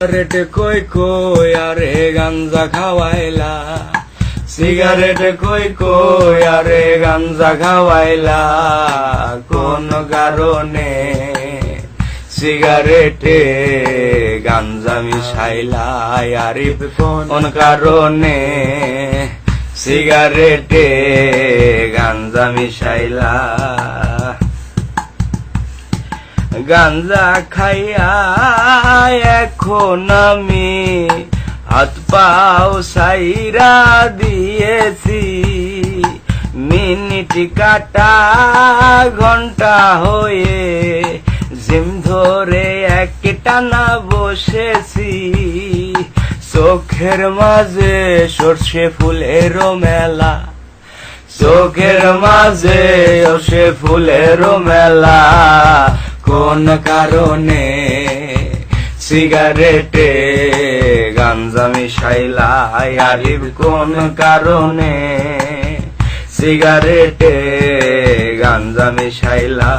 Cigarette কই কই আরে গাঞ্জা খাওয়াইলা সিগারেট কই কই আরে গাঞ্জা খাওয়াইলা কোন কারণে সিগারেটে গাঞ্জা মিশাইলা আরিফ কোন কারণে সিগারেটে গাঞ্জা মিশাইলা গাঞ্জা খাইয়া এখন আমি হাত পাও সাইরা দিয়েছি। মিনিট কাটা ঘণ্টা হয়ে জিম ধরে এক টানা বসেছি। চোখের মাঝে সর্ষে ফুলেরও মেলা। চোখের মাঝে সে ফুলের মেলা। কোন কারণে সিগারেটে গাঞ্জা মিশাইলা? আরিব কোন কারণে সিগারেটে গাঞ্জা মিশাইলা?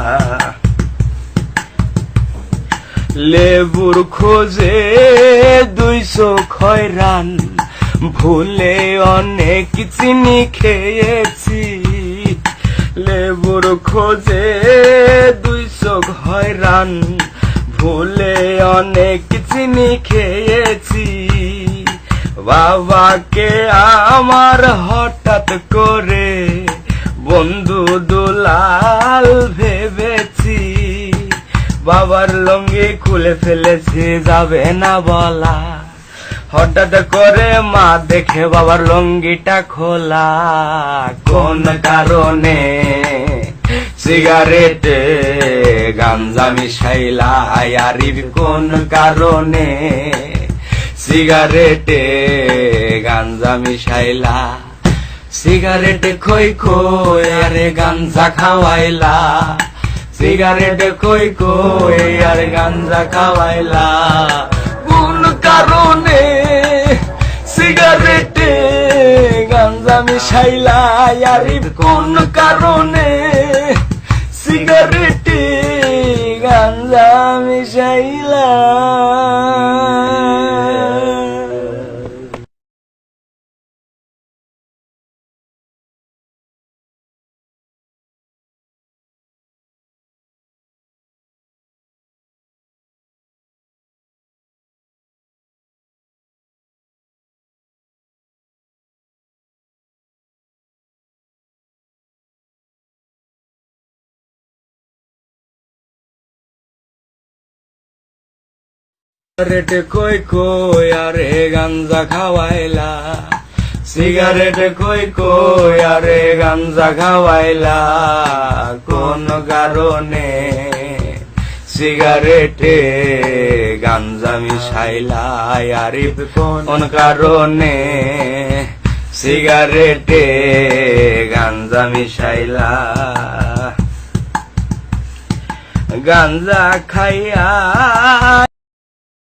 লেবুর খোঁজে দুইশো খয়রান, ভুলে অনেক চিনি খেয়েছি। লেবুর খোঁজে খয়রান ভুলে অনেক চিনি খেয়েছি। বাবাকে আমার হঠাৎ করে বন্ধু দুলাল ভেবেছি, বাবার লঙ্গি খুলে ফেলেছি, যাবে না বলা। হঠাৎ করে মা দেখে বাবার লঙ্গিটা খোলা। কোন কারণে? সিগারেট গাঞ্জা মিশাইলা আরিফ কোন কারণে? সিগারেটে গাঞ্জা মিশাইলা সিগারেট খই খই, আরে গাঞ্জা খাওয়াইলা। সিগারেট কই কই আর গাঞ্জা খাওয়াইলা। কোন কারণে? সিগারেটে গাঞ্জা মিশাইলা আরে কোন কারণে? সিগারেটে গাঞ্জা মিশাইলা সিগারেট কই কই আরে গাঞ্জা খাওয়াইলা সিগারেট কই কই আরে গাঞ্জা খাওয়াইলা কোন কারণে সিগারেটে গাঞ্জা মিশাইলা আরিফ কোন কারণে সিগারেটে গাঞ্জা মিশাইলা গাঞ্জা খাইয়া